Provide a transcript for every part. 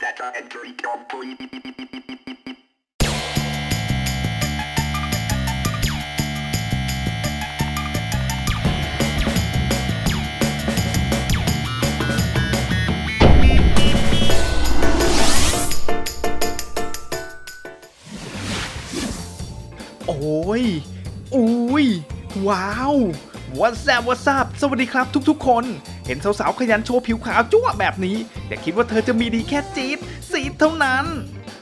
Data entry complete. โอ้ยอุ้ยว้าววั s แซ p วั s ซับสวัสดีครับทุกๆคน เห็นสาวๆขยันโชว์ผิวขาวจั่วแบบนี้ อย่าคิดว่าเธอจะมีดีแค่จี๊ดสีเท่านั้น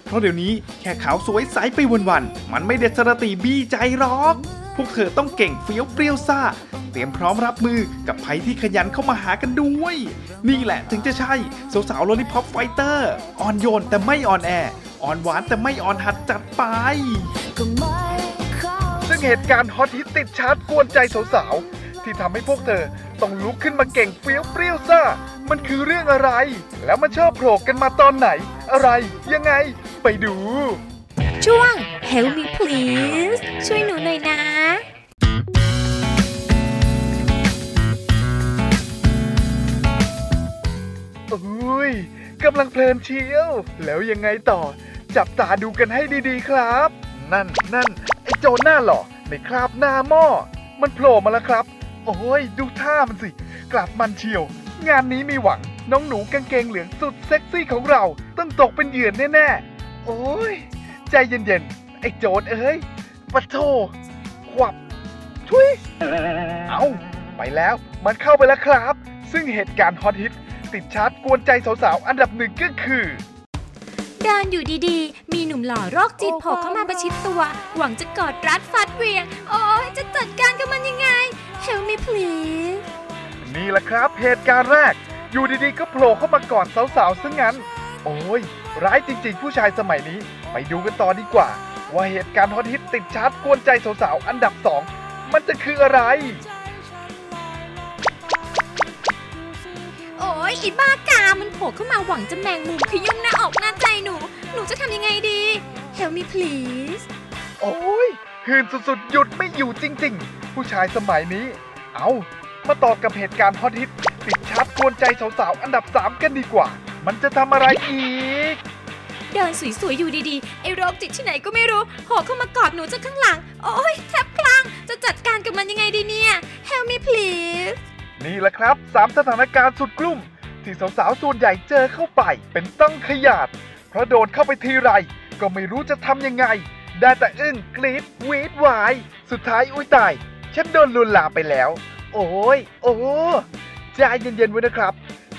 เพราะเดี๋ยวนี้แค่ขาวสวยใสไปวันๆมันไม่เด็ดสระตีบี้ใจหรอก พวกเธอต้องเก่งเฟี้ยวเปรี้ยวซ่า เตรียมพร้อมรับมือกับภัยที่ขยันเข้ามาหากันด้วย นี่แหละถึงจะใช่สาวๆโลลิพอปไฟเตอร์อ่อนโยนแต่ไม่อ่อนแออ่อนหวานแต่ไม่อ่อนหัดจัดไปซึ่งเหตุการณ์ฮอตฮิตติดชาร์ตกวนใจสาวๆที่ทำให้พวกเธอ ต้องลุกขึ้นมาเก่งเฟี้ยวเปรี้ยวซ่า มันคือเรื่องอะไร แล้วมันชอบโผล่กันมาตอนไหน อะไร ยังไง ไปดู ช่วง Help me please ช่วยหนูหน่อยนะอุ้ยกำลังเพลินเชียว แล้วยังไงต่อ จับตาดูกันให้ดีๆครับ นั่นนั่นไอ้โจรหน้าหล่อในคราบหน้าหม้อมันโผล่มาแล้วครับ โอ้ย ดูท่ามันสิ กลับมันเชียว งานนี้มีหวัง น้องหนูกางเกงเหลืองสุดเซ็กซี่ของเรา ต้องตกเป็นเหยื่อแน่ๆ โอ้ย ใจเย็นๆ ไอ้โจรเอ้ยปะโทขวับทุยเอาไปแล้วมันเข้าไปแล้วครับ ซึ่งเหตุการณ์ฮอตฮิต ติดชาร์ตกวนใจสาวๆ อันดับหนึ่งก็คือเดินอยู่ดีๆ มีหนุ่มหล่อโรคจิตโผล่เข้ามาประชิดตัว หวังจะกอดรัดฟัดเวียง โอ้ยจะจัดการกับมันยังไง Help me please นี่แหละครับเหตุการณ์แรก อยู่ดีๆ ก็โผล่เข้ามาก่อนสาวๆซะงั้น โอ้ย ร้ายจริงๆ ผู้ชายสมัยนี้ ไปดูกันต่อดีกว่า ว่าเหตุการณ์ฮอตฮิตติดชาร์ตกวนใจสาวๆ อันดับสองมันจะคืออะไร โอ้ยไอ้บ้ากา มันโผล่เข้ามาหวังจะแมงมุมขยุ่มหน้าอกหน้าใจหนู หนูจะทำยังไงดี Help me please โอ้ย หืนสุดๆ หยุดไม่อยู่จริงๆ ผู้ชายสมัยนี้ เอามาต่อกับเหตุการณ์ฮอตฮิตติดชาร์ตกวนใจสาวๆ อันดับ 3 กันดีกว่า มันจะทำอะไรอีก เดินสวยๆ อยู่ดีๆ ไอ้โรคจิตที่ไหนก็ไม่รู้โผล่เข้ามากอดหนูจากข้างหลัง โอ้ยแทบพลังจะจัดการกับมันยังไงดีเนี่ย Help me please นี่แหละครับ 3 สถานการณ์สุดกลุ่ม ที่สาวๆ ส่วนใหญ่เจอเข้าไป เป็นต้องขยาด เพราะโดนเข้าไปทีไร ก็ไม่รู้จะทำยังไง ได้แต่อึ้งกรีดวีดวาย สุดท้ายอุ้ยตาย ฉันโดนลวนลามไปแล้ว โอ้ย โอ้ใจเย็นๆไว้นะครับ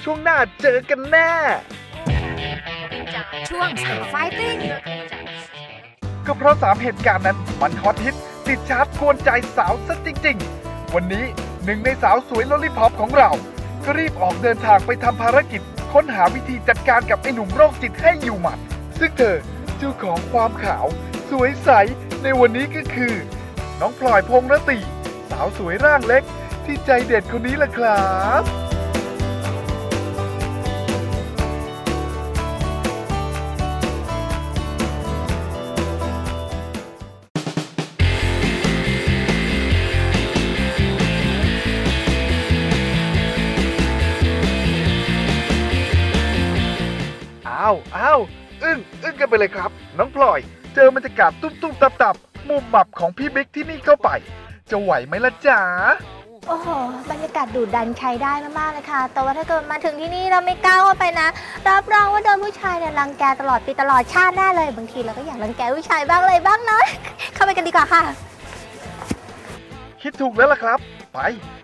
ช่วงหน้าเจอกันแน่ ช่วง Star Fighting ก็เพราะสามเหตุการณ์นั้นมันฮอตฮิตติดชาร์ตกวนใจสาวซะจริง ๆ วันนี้หนึ่งในสาวสวยลอลิพอปของเรา ก็รีบออกเดินทางไปทำภารกิจ ค้นหาวิธีจัดการกับไอ้หนุ่มโรคจิตให้อยู่หมัด ซึ่งเธอเจ้าของความขาว สวยใสในวันนี้ก็คือ น้องพลอยพงษ์รตีสาวสวยร่างเล็ก ที่ใจเด็ดคนนี้แหละครับอ้าวอ้าวอึ้งอึ้งกันไปเลยครับ น้องพลอย เจอบรรยากาศตุ้มตุ้มตับตับมุมหมับของพี่บิ๊กที่นี่เข้าไป จะไหวไหมล่ะจ๊ะโอ้โห บรรยากาศดูดดันใช้ได้มากๆเลยค่ะ แต่ว่าถ้าเกิดมาถึงที่นี่เราไม่กล้าเข้าไปนะ รับรองว่าโดนผู้ชายเนี่ยรังแกตลอดปีตลอดชาติแน่เลย บางทีเราก็อยากรังแกผู้ชายบ้างเลยบ้างเนาะเข้าไปกันดีกว่าค่ะ คิดถูกแล้วล่ะครับ ไป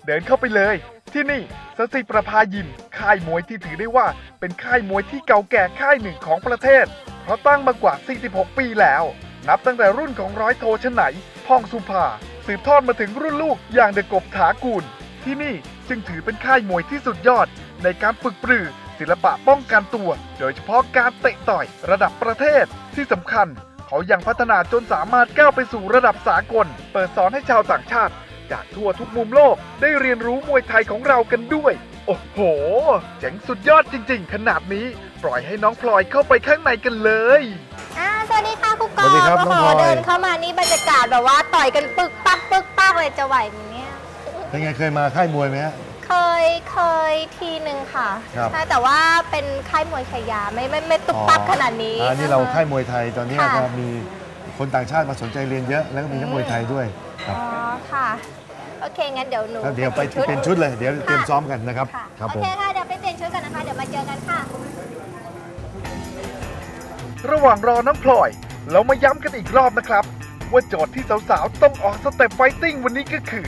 เดินเข้าไปเลย ที่นี่สสิประภายิมค่ายมวยที่ถือได้ว่าเป็นค่ายมวยที่เก่าแก่ค่ายหนึ่งของประเทศเพ ราะตั้งมากว่า 46 ปีแล้ว นับตั้งแต่รุ่นของร้อยโทชไหนพ่องสุภา สืบทอดมาถึงรุ่นลูกอย่างเดกบถากูล ที่นี่จึงถือเป็นค่ายมวยที่สุดยอด ในการฝึกปรือศิลปะป้องกันตัว โดยเฉพาะการเตะต่อยระดับประเทศที่สำคัญ เขายังพัฒนาจนสามารถก้าวไปสู่ระดับสากล เปิดสอนให้ชาวต่างชาติ จากทั่วทุกมุมโลกได้เรียนรู้มวยไทยของเรากันด้วย โอ้โห เจ๋งสุดยอดจริง ๆ ขนาดนี้ ปล่อยให้น้องพลอยเข้าไปข้างในกันเลยอ่าสวัสดีค่ะครูกอสวัสดีครับโอ้น้โหองพลอย เดินเข้ามานี่บรรยากาศแบบว่าต่อยกันปึกปักปึกปักเลยจะไหวไหมเนี่ย เป็นไงเคยมาค่ายมวยไหมฮะ เคเคยเคยทีหนึ่งค่ะครับใช่แต่ว่าเป็นค่ายมวยชายาไม่ไม่ไม่ตุ๊บตับขนาดนี้อ่านี่เราค่ายมวยไทยตอนนี้ค่ะก็มีคนต่างชาติมาสนใจเรียนเยอะ แล้วก็มีนักมวยไทยด้วยคอ๋รับอค่ะ โอเคงั้นเดี๋ยวหนูแล้วเดี๋ยวไปเป็นชุดเลย เดี๋ยวเตรียมซ้อมกันนะครับ ค่ะครับโอผม เคค่ะเดี๋ยวไปเปลี่ยนชุดกันนะคะ เดี๋ยวมาเจอกันค่ะ ระหว่างรอน้องพลอย เรามาย้ำกันอีกรอบนะครับ ว่าโจทย์ที่สาวๆ ต้องออกสเต็ปไฟติ้งวันนี้ก็คือ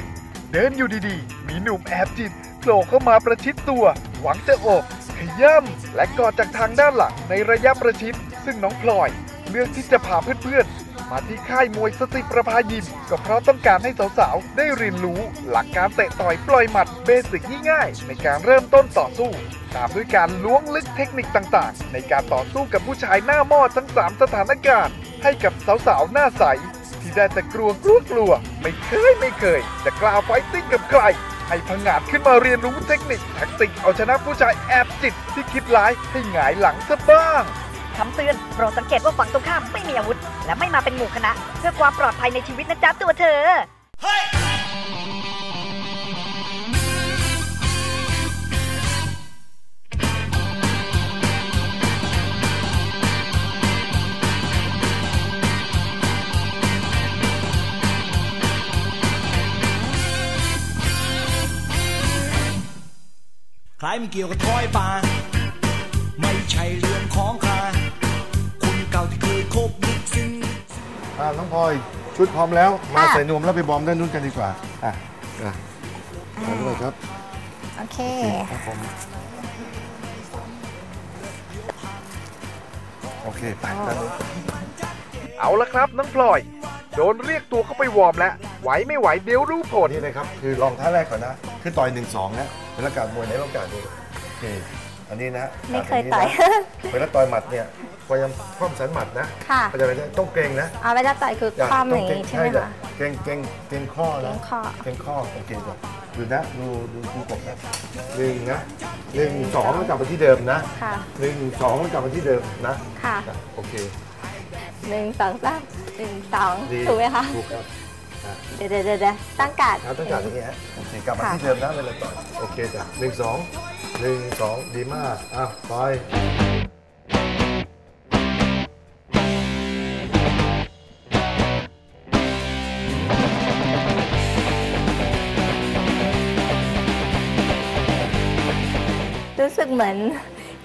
เดินอยู่ดีๆ มีหนุ่มแอบจิตโผล่เข้ามาประชิดตัว หวังจะโอบขย่ำและกอดจากทางด้านหลังในระยะประชิด ซึ่งน้องพลอย เลือกที่จะพาเพื่อนๆ มาที่ค่ายมวยสติประภายิม ก็เพราะต้องการให้สาวๆ ได้เรียนรู้ หลักการเตะต่อยปล่อยหมัดเบสิกง่ายๆ ในการเริ่มต้นต่อสู้ ตามด้วยการล้วงลึกเทคนิคต่างๆ ในการต่อสู้กับผู้ชายหน้าหม้อทั้ง 3 สถานการณ์ ให้กับสาวๆ หน้าใส ที่ได้แต่กลัวกลัวกลัว ไม่เคยไม่เคย จะกล้าไฟติ้งกับใครให้พังงาดขึ้นมาเรียนรู้เทคนิคแท็กติกเอาชนะผู้ชายแอบจิตที่คิดร้ายให้หงายหลังซะบ้าง คำเตือนโปรดสังเกตว่าฝั่งตรงข้ามไม่มีอาวุธ และไม่มาเป็นหมู่คณะ เพื่อความปลอดภัยในชีวิตนะจ๊ะตัวเธอ ใครไม่เกี่ยวกับท้อยป่าไม่ใช่เรื่อง น้องพลอยชุดพร้อมแล้ว มาค่ะใส่นวมแล้วไปบอร์มด้านนู้นกันดีกว่า อะอะมาด้วยครับ โอเคครับผมโอเคไปด้านนู้นเอาละครับน้องพลอย โดนเรียกตัวเข้าไปวอร์มแล้ว ไหวไม่ไหวเดี๋ยวรู้ผลนี่เลยครับ คือลองท่าแรกก่อนนะ คือต่อยหนึ่งสองนะเป็นละการมวยไหนลองการดูโอเค อันนี้นะไม่เคยางต่อยนี้นะเวลาต่อยหมัดเนี่ยพยายามคว่ำสันหมัดนะค่ะพยายามต้องเกรงนะเอาเวลาต่อยคือความอย่างนี้ใช่ไหมจ้ะคะเกรงเกรงเกรงข้อนะเกรงข้อเกรงข้อโอเคจ้ะดูนะดูดูดูกบนะหนึ่งนะหนึ่งสองแล้วกลับมาที่เดิมนะค่ะหนึ่งสองแล้วกลับมาที่เดิมนะค่ะจ้ะโอเคหนึ่งสองสามหนึ่งสองดีถูกไหมคะถูกครับเดี๋ยวเดี๋ยวเดี๋ยวเดี๋ยวตั้งการดครับต้องการอย่างนี้ฮะโอเคกลับมาค่ะที่เดิมนะเวลาต่อยโอเคจ้ะหนึ่งสอง หนึ่งสองดีมากอะไปรู้สึกเหมือน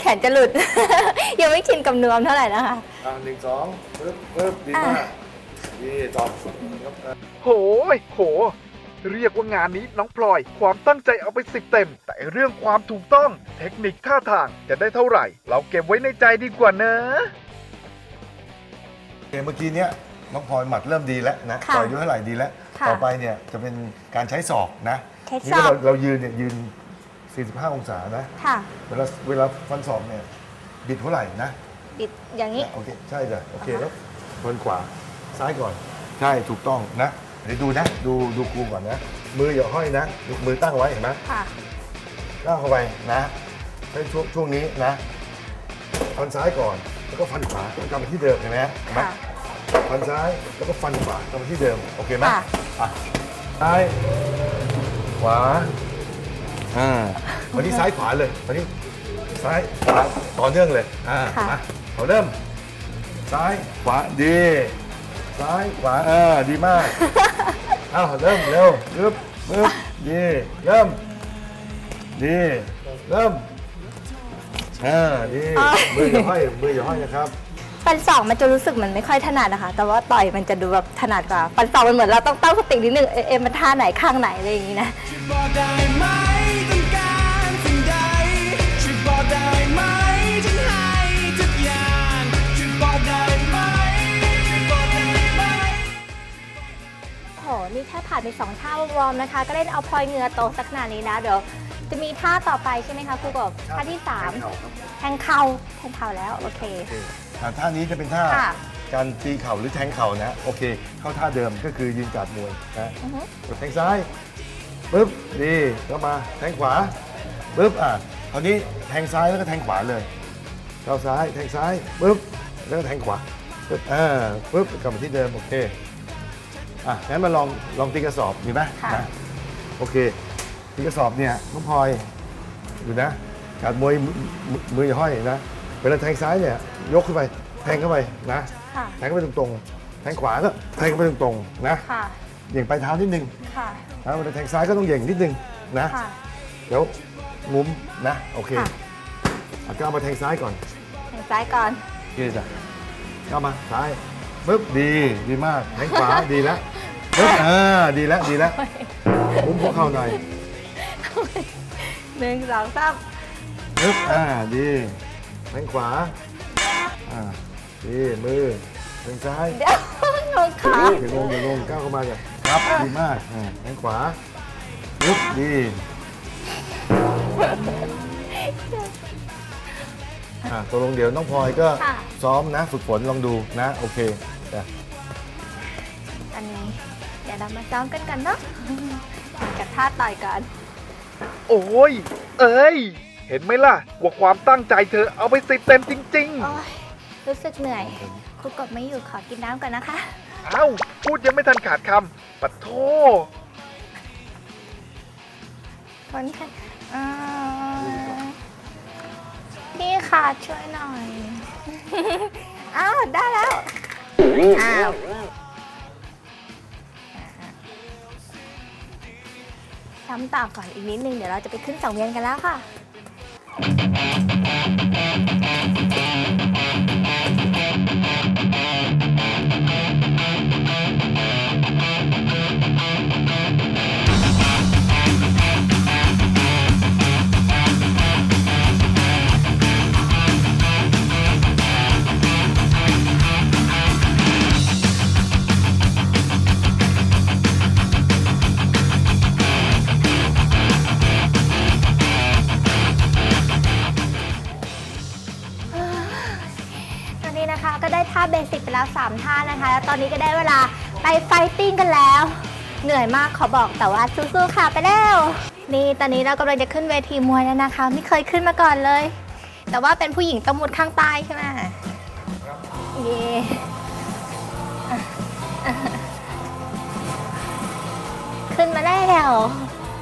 แขนจะหลุด ยังไม่ชินกับนวมเท่าไหร่นะคะ อะหนึ่งสองปึ๊บปึ๊บดีมากดีต่อครับอะโหยโห เรียกว่างานนี้น้องพลอย ความตั้งใจเอาไปสิบเต็ม แต่เรื่องความถูกต้องเทคนิคท่าทางจะได้เท่าไหร่ เราเก็บไว้ในใจดีกว่านะเกมเมื่อกี้เนี้ยน้องพลอยหมัดเริ่มดีแล้วนะค่ะต่อยด้วยเท่าไหร่ดีแล้ว ค่ะต่อไปเนี่ยจะเป็นการใช้ศอกนะใช้นี่ศอกเราเรายืนเนี่ยยืน 45 องศานะ ค่ะ เวลาเวลาฟันศอกเนี่ยบิดเท่าไหร่นะ บิดอย่างนี้ โอเค ใช่จ้ะโอเคแล้วฟันขวาซ้ายก่อน ใช่ถูกต้องนะ เดี๋ยวดูนะ ดูดูครูก่อนนะ มืออย่าห้อยนะยกมือตั้งไว้เห็นไหมค่ะก้าวเข้าไปนะใช้ช่วงช่วงนี้นะ ฟันซ้ายก่อน แล้วก็ฟันขวากลับมาที่เดิมเห็นไหมเห็นไหมค่ะ ฟันซ้ายแล้วก็ฟันขวากลับมาที่เดิม โอเคไหมค่ะ อะซ้ายขวา อ่าวันนี้ซ้ายขวาเลยวันนี้ซ้ายขวาต่อเนื่องเลย อ่าค่ะ มาเอาเริ่ม ซ้ายขวาดี ซ้ายขวาเออดีมากเอาเริ่มเร็วปึ๊บปึ๊บดีเริ่มดีเริ่มอ่าดีมืออย่าห้อยมืออย่าห้อยนะครับฟันสองมันจะรู้สึกมันไม่ค่อยถนัดนะคะ แต่ว่าต่อยมันจะดูแบบถนัดกว่าฟันสองมันเหมือนเราต้องตั้งสตินิดนึงเอ๊ะเอ๊ะมันท่าไหนข้างไหนอะไรอย่างนี้นะ นี่แค่ผ่านไปสองท่าวอร์มนะคะ ก็เล่นเอาพลอยเหงือโตสักขนาดนี้นะ เดี๋ยวจะมีท่าต่อไปใช่ไหมคะครูกบท่าที่สามแทงเข่าแทงเข่าแล้ว โอเคอ่าท่านี้จะเป็นท่าค่ะการตีเข่าหรือแทงเข่านะ โอเค เข้าท่าเดิมก็คือยืนการดมวยนะอือฮึกดแทงซ้ายปึ๊บดีแล้วมาแทงขวาปึ๊บอะคราวนี้แทงซ้ายแล้วก็แทงขวาเลยเข้าซ้ายแทงซ้ายปึ๊บแล้วก็แทงขวาปึ๊บอ่าปึ๊บกลับมาที่เดิมโอเค อะงั้นมาลองลองตีกระสอบดีไหมค่ะนะโอเคที่กระสอบเนี่ยน้องพลอยดูนะการมวยมือมือมืออย่าห้อยนะเวลาแทงซ้ายเนี่ยยกขึ้นไปแทงเข้าไปนะค่ะ แทงเข้าไปตรงๆแทงขวาก็แทงเข้าไปตรงๆนะค่ะ เหย่งปลายเท้านิดนึงค่ะ นะเวลาแทงซ้ายก็ต้องเหย่งนิดนึงนะ ค่ะ เดี๋ยวงุ้มนะ โอเคค่ะ เอาก้าวมาแทงซ้ายก่อนทางซ้ายก่อนโอเคจ้ะก้าวมาซ้ายปึ๊บดีดีมากแทงขวา ดีแล้วปึ๊บเออดีแล้วดีแล้วงุ้มพวกเข่าหน่อยหนึ่งสองสามปึ๊บอ่าดีแทงขวาอ่าดีมือแทงซ้ายเดี๋ยวงงขาเดี๋ยวลงเดี๋ยวลงก้าวเข้ามาจ้ะครับดีมากอ่าแทงขวาปึ๊บดีอ่าตกลงเดี๋ยวน้องพลอยก็ค่ะซ้อมนะ ฝึกฝนลองดูนะ โอเคจ้ะอันนี้เดี๋ ยวเรามาซ้อมกันกันเนาะกับท่าต่อยก่อนโอ้ย เอ้ย เห็นไหมล่ะ ว่าความตั้งใจเธอเอาไปสิบเต็มจริงโอ้ยรู้สึกเหนื่อยครูกบไม่อยู่ขอกินน้ำก่อนนะคะๆเอ้า พูดยังไม่ทันขาดคำปัดโทคนไข้อ่าพี่ค่ะช่วยหน่อย อ้าว ได้แล้ว อ้าวำต่อก่อนอีกนิดนึง เดี๋ยวเราจะไปขึ้นสังเวียนกันแล้วค่ะ ท่าเบสิกไปแล้ว 3 ท่านะคะ แล้วตอนนี้ก็ได้เวลาไปไฟติ้งกันแล้ว เหนื่อยมากขอบอกแต่ว่าสู้ๆค่ะไปแล้วนี่ตอนนี้เรากำลังจะขึ้นเวทีมวยแล้วนะคะ ไม่เคยขึ้นมาก่อนเลย แต่ว่าเป็นผู้หญิงต้องมุดข้างใต้ใช่ไหมเย่ขึ้นมาได้แล้ว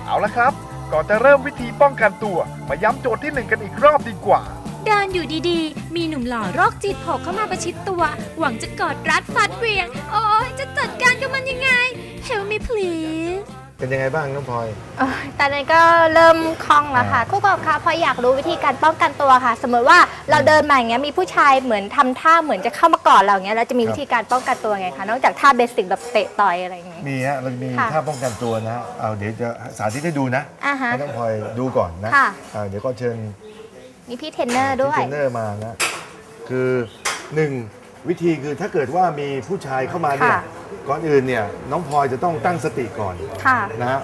เอาละครับ ก่อนจะเริ่มวิธีป้องกันตัว มาย้ำโจทย์ที่หนึ่งกันอีกรอบดีกว่า เดินอยู่ดีๆ มีหนุ่มหล่อโรคจิตโผล่เข้ามาประชิดตัว หวังจะกอดรัดฟัดเหวียง โอ้ยจะจัดการกับมันยังไง Help me please เป็นยังไงบ้างน้องพลอยเอ้ยตอนนี้ก็เริ่มคล่องแล้วค่ะครูกอบคะพออยากรู้วิธีการป้องกันตัวค่ะ สมมติว่าเราเดินมาอย่างเงี้ยมีผู้ชายเหมือนทำท่าเหมือนจะเข้ามากอดเราอย่างเงี้ยเราจะมีวิธีการป้องกันตัวไงคะนอกจากท่าเบสิกแบบเตะต่อยอะไรอย่างเงี้ย มีฮะเราจะมีค่ะท่าป้องกันตัวนะฮะเอาเดี๋ยวจะสาธิตให้ดูนะอ่าฮะให้น้องพลอยดูก่อนนะค่ะ อ่าเดี๋ยวก็เชิญ มีพี่เทรนเนอร์ด้วย เทรนเนอร์มานะ คือหนึ่งวิธีคือถ้าเกิดว่ามีผู้ชายเข้ามาเนี่ย ค่ะก่อนอื่นเนี่ยน้องพลอยจะต้องตั้งสติก่อนค่ะ นะฮะ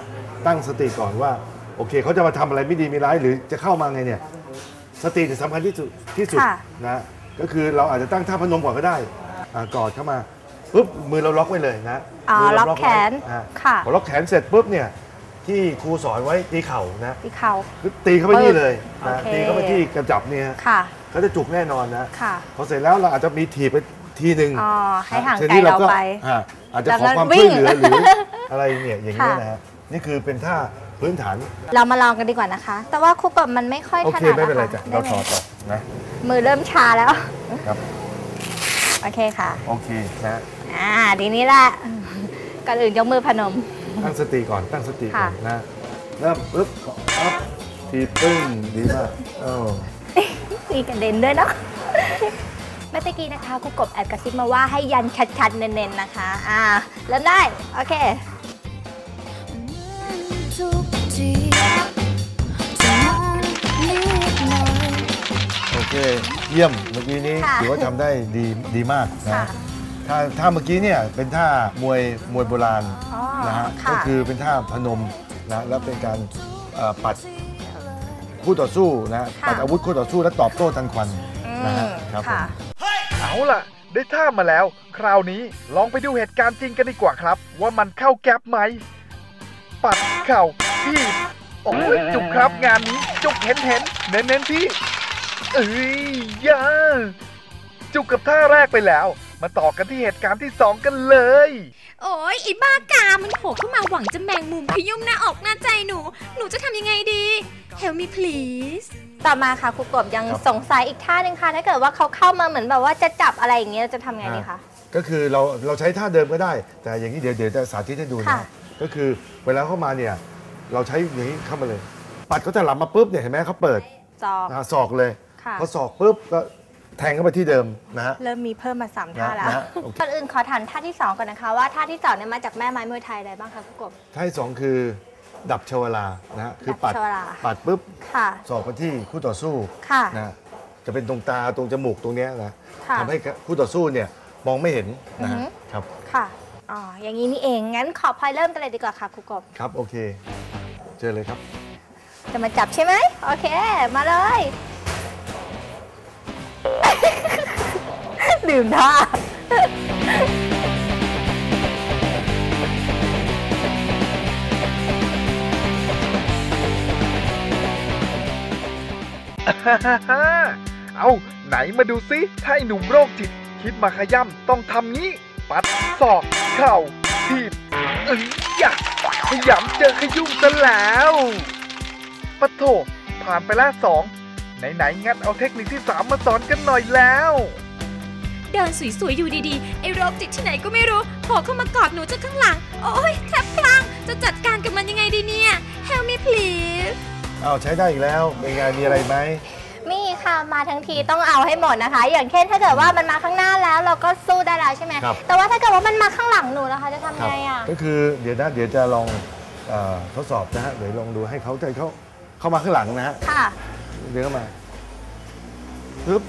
ตั้งสติก่อนว่า โอเคเขาจะมาทำอะไรไม่ดีไม่ร้ายหรือจะเข้ามาไงเนี่ย สติเนี่ยสำคัญที่สุดที่สุดค่ะนะก็คือเราอาจจะตั้งท่าพนมก่อนก็ได้อ่ากอดเข้ามาปุ๊บมือเราล็อกไว้เลยนะอ๋อมืล็เราอกแขนไว้อ่าค่ะ พอล็อกแขนเสร็จปุ๊บเนี่ย ที่ครูสอนไว้ตีเข่านะที่เขาคือตีเข้าไปนี่เลยนะโอเคตีเข้าไปที่กระจับเนี่ยค่ะเขาจะจุกแน่นอนนะค่ะพอเสร็จแล้วเราอาจจะมีถีบไปทีหนึ่งอ๋อให้ห่างทีไกลนี้เราไปอ่าอาจจะจากขอนั้นความวิ่ช่วยงเหลือหรืออะไรเนี่ยอย่างนี้ยค่ะนะฮะนี่คือเป็นท่าพื้นฐาน เรามาลองกันดีกว่านะคะ แต่ว่าครูกบมันไม่ค่อยโอถเคนัดไม่เป็นไรอะจ้ะค่ะเราได้สไหมอนต่อนะมือเริ่มชาแล้วครับโอเคค่ะ โอเคนะอ่าทีนี้แหละก่อนอื่นยกมือพนม ตั้งสติก่อนตั้งสติก่อนค่ะนะเริ่มปึ๊บปั๊บทีปึ้งดีมากเออมีกระเด็นด้วยเนาะเมื่อตะกี้นะคะครูกบแอบกระซิบมาว่าให้ยันชัดๆ เน้นๆ นะคะ อ่า เริ่มได้ โอเคทุกทีจะมองนิดหน่อยโอเค เยี่ยมเมื่อกี้นี้ค่ะถือว่าทำได้ดีดีมากค่ะนะ ถ้าถ้าเมื่อกี้เนี่ยเป็นท่ามวยมวยโบราณอ๋อนะฮะค่ะ ก็คือเป็นท่าพนมนะแล้วเป็นการเอ่อปัดคู่ต่อสู้นะค่ะปัดอาวุธคู่ต่อสู้และตอบโต้ทันควันอืนะฮะมครับผค่ะมเอาล่ะ ได้ท่ามาแล้ว คราวนี้ลองไปดูเหตุการณ์จริงกันดีกว่าครับ ว่ามันเข้าแก๊ปไหม ปัดเข่าที่ โอ้ยจุกครับงานนี้ จุกเห็นเห็นเน้นเน้นๆที่ เอ้ยยาจุกกับท่าแรกไปแล้ว มาต่อกันที่เหตุการณ์ที่ 2 กันเลย โอ้ยไอ้บ้ากา มันโผล่เข้ามาหวังจะแมงมุมขยุ่มหน้าอกหน้าใจหนู หนูจะทำยังไงดี Help me please ต่อมาค่ะครูกบยังครับสงสัยอีกท่าหนึ่งค่ะ ถ้าเกิดว่าเขาเข้ามาเหมือนแบบว่าจะจับอะไรอย่างเงี้ยเราจะทำไงดีคะ ก็คือเราเราใช้ท่าเดิมก็ได้ แต่อย่างนี้เดี๋ยวเดี๋ยวจะสาธิตให้ดูค่ะนะก็คือเวลาเข้ามาเนี่ยเราใช้อย่างนี้เข้ามาเลย ปัดเขาจะหลับมาปุ๊บเนี่ยเห็นไหมเขาเปิดจอกนะศอกเลยค่ะ พอศอกปุ๊บก็ แทงเข้าไปที่เดิมนะฮะ เริ่มมีเพิ่มมาสามท่าแล้วนะฮะโอเค ก่อนอื่นขอถามท่าที่สองก่อนนะคะว่าท่าที่สองเนี่ยมาจากแม่ไม้มวยไทยอะไรบ้างคะครูกบ ท่าที่สองคือ ดับชวลานะฮะคือปัดดับชวาลา ปัดปุ๊บค่ะศอกไปที่คู่ต่อสู้ค่ะนะฮะจะเป็นตรงตาตรงจมูกตรงเนี้ยนะค่ะทำให้คู่ต่อสู้เนี่ยมองไม่เห็นนะฮะอือฮึ ครับค่ะอ๋ออย่างนี้นี่เองงั้นขอพลอยเริ่มกันเลยดีกว่าค่ะครูกบ ครับโอเค เจอเลยครับจะมาจับใช่ไหมโอเค มาเลย ดื่มท่าเอาไหนมาดูซิถ้าไอ้หนุ่มโรคจิต คิดมาขย่ำต้องทำงี้ ปัดศอก เข่าทีบเอ้ยอยากขยำเจอขยุ่มซะแล้วปะโถผ่านไปแล้วสองไหนๆ งัดเอาเทคนิคที่3มาสอนกันหน่อยแล้ว เดินสวยๆอยู่ดีๆ ไอ้โรคจิตที่ไหนก็ไม่รู้โผล่เข้ามากอดหนูจากข้างหลัง โอ้ยแทบพลังจะจัดการกับมันยังไงดีเนี่ย Help me please เอาใช้ได้อีกแล้วเป็นไงมีอะไรไหมมีค่ะมาทั้งทีต้องเอาให้หมดนะคะ อย่างเช่นถ้าเกิดว่ามันมาข้างหน้าแล้วเราก็สู้ได้แล้วใช่ไหมครับ แต่ว่าถ้าเกิดว่ามันมาข้างหลังหนูนะคะจะทำครับไงอะก็คือเดี๋ยวนะเดี๋ยวจะลองเออทดสอบนะฮะเดี๋ยวลองดูให้เขาใจเขาเข้ามาข้างหลังนะฮะค่ะเดินเข้ามาปึ๊บ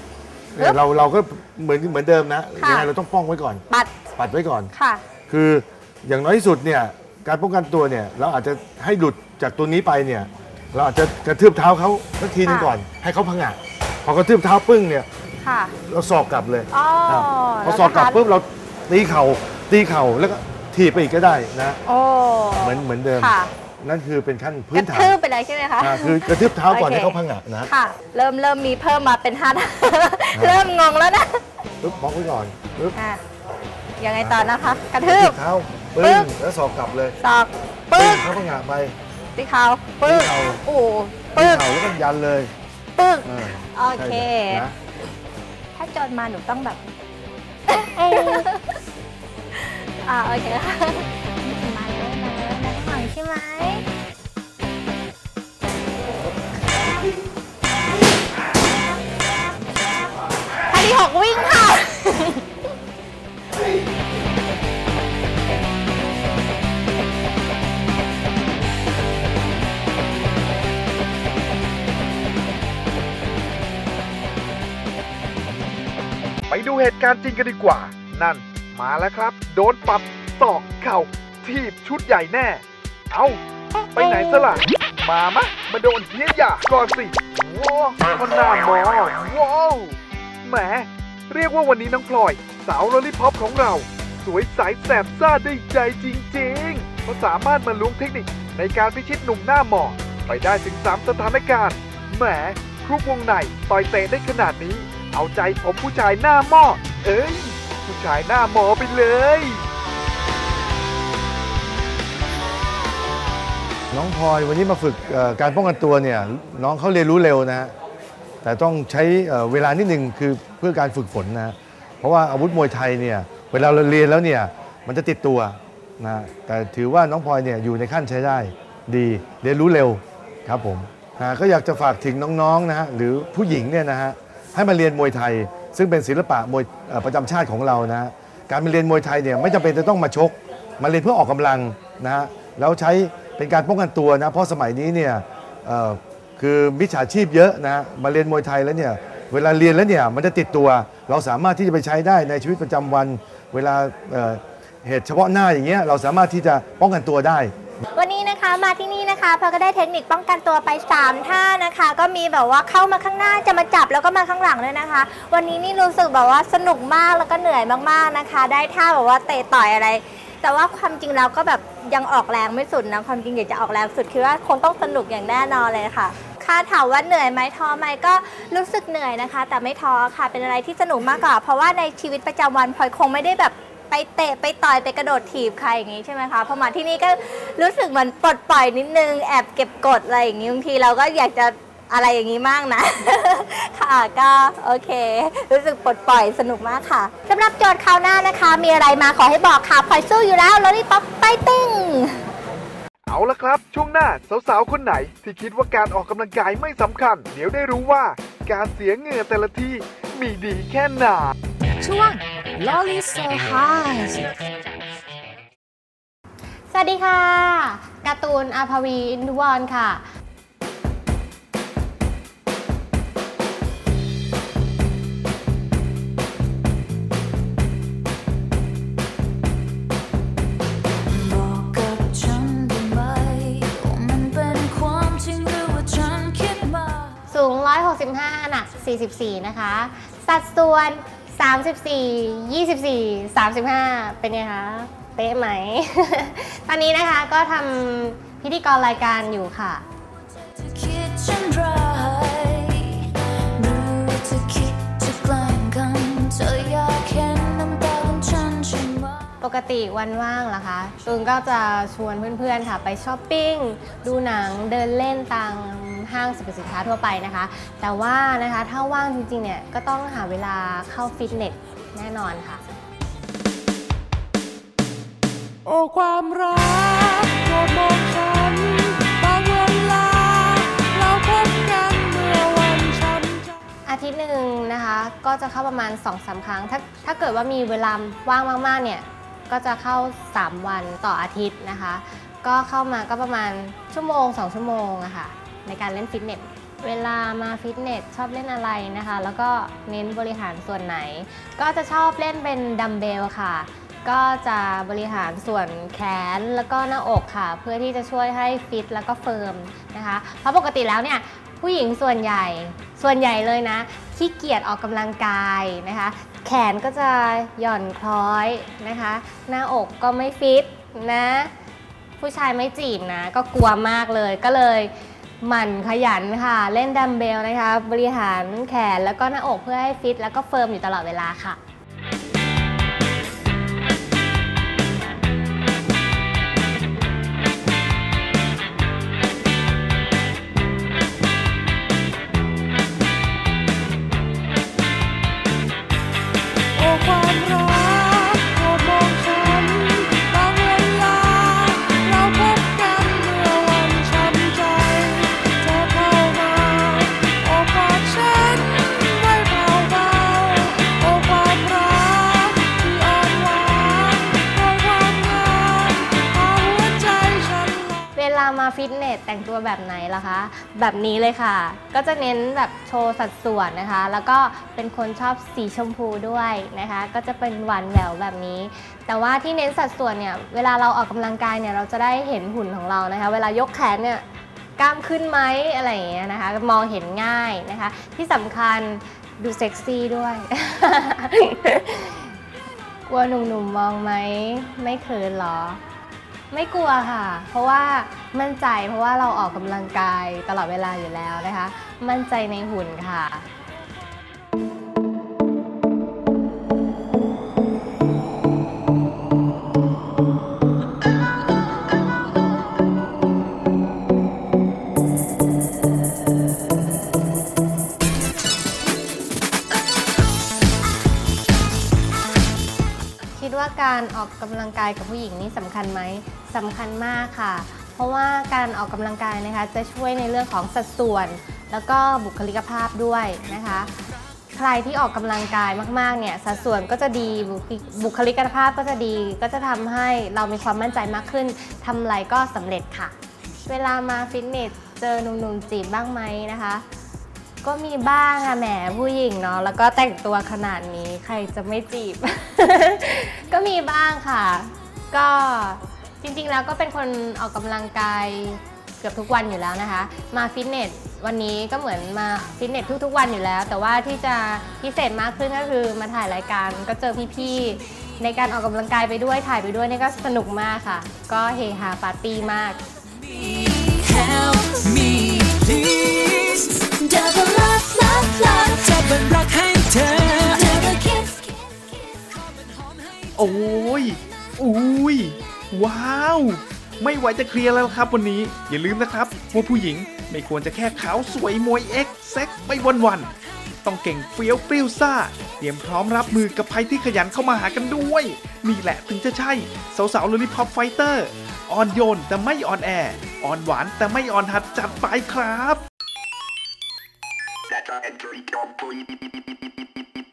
เนี่ยเราเราก็เหมือนเหมือนเดิมนะค่ะ ยังไงเราต้องป้องไว้ก่อน ปัดปัดไว้ก่อน ค่ะ คืออย่างน้อยที่สุดเนี่ยการป้องกันตัวเนี่ยเราอาจจะให้หลุดจากตัวนี้ไปเนี่ยเราอาจจะกระทืบเท้าเขาสักทีหนึงค่ะก่อน ให้เขาพังงะพอกระทืบเท้าปึ้งเนี่ยค่ะ เราสอกกลับเลยอ๋อครับพอแล้วสอกกลับนะคะปุ๊บเราตีเข่าตีเข่าแล้วก็ถีบไปอีกก็ได้นะ โอ้เหมือนเหมือนเดิม ค่ะ นั่นคือเป็นขั้นกพื้นระฐานทืบไปเลยใช่ไหมคะ อ่าคือกระทืบเท้าก่อนโอเค ให้เขาพังงะนะค่ะ เริ่มเริ่มมีเพิ่มมาเป็นห้า เริ่มงงแล้วนะปึ๊บมองไว้ก่อนปึ๊บอะยังไงต่อนะคะ กระกทืระบทืบ เท้าปึ้ปึ๊งบแล้วสอกกลับเลยศอกปึ้ปึ๊งกเขาพังงะไป ตีเขาปึ๊กตีเข่า โอ้ตีปึ๊กเข่าแล้วก็ยันเลยปึ๊กอ่าโอเค ใช่นะถ้าโจรมาหนูต้องแบบ อ่าโอเคค่ะมาเลยมาเลยมาหน่อยใช่ไหม การจริงกันดีกว่า นั่นมาแล้วครับ โดนปัดศอกเข่าทีบชุดใหญ่แน่ เอาไปไหนสละมามะมาโดนเฮียยาก่อนสิว้าวคนหน้ามอว้าวแหม เรียกว่าวันนี้น้องพลอย สาวโลลิพอปของเรา สวยใสแสบซ่าได้ใจจริงๆเพราะสามารถมาล้วงเทคนิคในการพิชิตหนุ่มหน้าหมอไปได้ถึง 3 สถานการณ์แหมครุกวงในต่อยเตะได้ขนาดนี้ เอาใจผมผู้ชายหน้าหม้อ เอ้ยผู้ชายหน้าหมอไปเลย น้องพลอยวันนี้มาฝึกเอ่อการป้องกันตัวเนี่ยน้องเขาเรียนรู้เร็วนะฮะแต่ต้องใช้เอ่อเวลานิดนึงคือเพื่อการฝึกฝนนะฮะเพราะว่าอาวุธมวยไทยเนี่ยเวลาเราเรียนแล้วเนี่ยมันจะติดตัวนะแต่ถือว่าน้องพลอยเนี่ยอยู่ในขั้นใช้ได้ดีเรียนรู้เร็วครับผมก็อยากจะฝากถึงน้องๆนะฮะหรือผู้หญิงเนี่ยนะฮะให้มาเรียนมวยไทย ซึ่งเป็นศิลปะมวยประจำชาติของเรานะ การมาเรียนมวยไทยเนี่ยไม่จำเป็นจะต้องมาชก มาเรียนเพื่อออกกำลังนะฮะแล้วใช้เป็นการป้องกันตัวนะ เพราะสมัยนี้เนี่ยคือมิจฉาชีพเยอะนะมาเรียนมวยไทยแล้วเนี่ยเวลาเรียนแล้วเนี่ยมันจะติดตัว เราสามารถที่จะไปใช้ได้ในชีวิตประจำวัน เวลาเเหตุเฉพาะหน้าอย่างเงี้ยเราสามารถที่จะป้องกันตัวได้ วันนี้นะคะมาที่นี่นะคะพอก็ได้เทคนิคป้องกันตัวไป 3 ท่านะคะ ก็มีแบบว่าเข้ามาข้างหน้าจะมาจับแล้วก็มาข้างหลังด้วยนะคะ วันนี้นี่รู้สึกแบบว่าสนุกมากแล้วก็เหนื่อยมากๆนะคะ ได้ท่าแบบว่าเตะต่อยอะไร แต่ว่าความจริงแล้วก็แบบยังออกแรงไม่สุดนะความจริงอยากจะออกแรงสุดคือว่าคงต้องสนุกอย่างแน่นอนเลยค่ะค่ะถามว่าเหนื่อยไหมท้อไหมก็รู้สึกเหนื่อยนะคะ แต่ไม่ท้อค่ะเป็นอะไรที่สนุกมากกว่าเพราะว่าในชีวิตประจำวันพลอยคงไม่ได้แบบ ไปเตะไปต่อยไปกระโดดถีบใครอย่างนี้ใช่ไหมคะพอมาที่นี่ก็รู้สึกเหมือนปลดปล่อยนิดนึงแอบเก็บกดอะไรอย่างนี้บางทีเราก็อยากจะอะไรอย่างนี้มากนะ ค่ะก็โอเค รู้สึกปลดปล่อยสนุกมากค่ะสำหรับโจทย์คราวหน้านะคะ มีอะไรมาขอให้บอกค่ะพลอยสู้อยู่แล้วลอรี่ป๊อปไฟติ้งเอาละครับ ช่วงหน้าสาวๆ คนไหน ที่คิดว่าการออกกำลังกายไม่สำคัญ เดี๋ยวได้รู้ว่า การเสียเหงื่อแต่ละทีมีดีแค่ไหนช่วง Lolly So High สวัสดีค่ะ การ์ตูนอาภาวีอินทวรค่ะบอกกับฉันได้ไหมว่ามันเป็นความจริงหรือว่าฉันคิดมากสูง165 หนัก 44 นะคะ สัดส่วน 34 24 35 เป็นไงคะ เป๊ะไหม ตอนนี้นะคะก็ทำพิธีกรรายการอยู่ค่ะปกติวันว่างล่ะคะตูนก็จะชวนเพื่อนๆค่ะ ไปช้อปปิ้ง ดูหนังเดินเล่นตาม ห้างสรรพสินค้าทั่วไปนะคะ แต่ว่านะคะถ้าว่างจริงๆเนี่ยก็ต้องหาเวลาเข้าฟิตเนสแน่นอนค่ะ โอ้ความรักโปรดมองฉันบางเวลาเราพบกันเมื่อวันช้ำใจอาทิตย์หนึ่งนะคะก็จะเข้าประมาณ2อสาครั้ง ถ้าถ้าเกิดว่ามีเวลาว่างมากๆเนี่ยก็จะเข้า 3 วันต่ออาทิตย์นะคะ ก็เข้ามาก็ประมาณชั่วโมง 2 ชั่วโมงอะค่ะ ในการเล่นฟิตเนสเวลามาฟิตเนสชอบเล่นอะไรนะคะ แล้วก็เน้นบริหารส่วนไหน ก็จะชอบเล่นเป็นดัมเบลค่ะ ก็จะบริหารส่วนแขนแล้วก็หน้าอกค่ะ เพื่อที่จะช่วยให้ฟิตแล้วก็เฟิร์มนะคะ เพราะปกติแล้วเนี่ยผู้หญิงส่วนใหญ่ส่วนใหญ่เลยนะขี้เกียจออกกำลังกายนะคะ แขนก็จะหย่อนคล้อยนะคะ หน้าอกก็ไม่ฟิตนะ ผู้ชายไม่จีบนะ ก็กลัวมากเลยก็เลย หมั่นขยันค่ะ เล่นดัมเบลนะคะ บริหารแขนแล้วก็หน้าอกเพื่อให้ฟิตแล้วก็เฟิร์มอยู่ตลอดเวลาค่ะ ตัวแบบไหนล่ะคะ แบบนี้เลยค่ะ ก็จะเน้นแบบโชว์สัดส่วนนะคะ แล้วก็เป็นคนชอบสีชมพูด้วยนะคะ ก็จะเป็นหวานแหววแบบนี้ แต่ว่าที่เน้นสัดส่วนเนี่ยเวลาเราออกกำลังกายเนี่ยเราจะได้เห็นหุ่นของเรานะคะ เวลายกแขนเนี่ยกล้ามขึ้นไหมอะไรอย่างเงี้ยนะคะ มองเห็นง่ายนะคะ ที่สำคัญดูเซ็กซี่ด้วย กลัวหนุ่มๆมองไหม ไม่เขินหรอ ไม่กลัวค่ะ เพราะว่ามั่นใจเพราะว่าเราออกกำลังกายตลอดเวลาอยู่แล้วนะคะ มั่นใจในหุ่นค่ะ การออกกำลังกายกับผู้หญิงนี่สำคัญไหมสำคัญมากค่ะ เพราะว่าการออกกำลังกายนะคะ จะช่วยในเรื่องของสัดส่วน แล้วก็บุคลิกภาพด้วยนะคะ ใครที่ออกกำลังกายมากๆเนี่ยสัดส่วนก็จะดีบุคลิกภาพก็จะดี ก็จะทำให้เรามีความมั่นใจมากขึ้นทำอะไรก็สำเร็จค่ะ เวลามาฟิตเนสเจอหนุ่มๆจีบบ้างไหมนะคะ ก็มีบ้างอะแหมผู้หญิงเนาะแล้วก็แต่งตัวขนาดนี้ใครจะไม่จีบ ก็มีบ้างค่ะ ก็จริงๆแล้วก็เป็นคนออกกำลังกายเกือบทุกวันอยู่แล้วนะคะ มาฟิตเนสวันนี้ก็เหมือนมาฟิตเนสทุกๆวันอยู่แล้ว แต่ว่าที่จะพิเศษมากขึ้นก็คือมาถ่ายรายการก็เจอพี่ๆในการออกกำลังกายไปด้วยถ่ายไปด้วยนี่ก็สนุกมากค่ะ ก็เฮฮาปาร์ตี้มาก Help me, please. Double love love love จะเป็นรักให้เธอ double kiss โอ้ยอุ้ย ว้าว ไม่ไหวจะเคลียร์แล้วครับวันนี้ อย่าลืมนะครับว่าผู้หญิงไม่ควรจะแค่ขาวสวยมวยเอ็กเซ็กไปวันๆ ต้องเก่งเฟี้ยวปริ้วซ่า เตรียมพร้อมรับมือกับภัยที่ขยันเข้ามาหากันด้วย นี่แหละถึงจะใช่ สาวๆลุลิพอปไฟเตอร์ อ่อนโยนแต่ไม่อ่อนแอ อ่อนหวานแต่ไม่อ่อนหัดจัดไปครับ tried to jump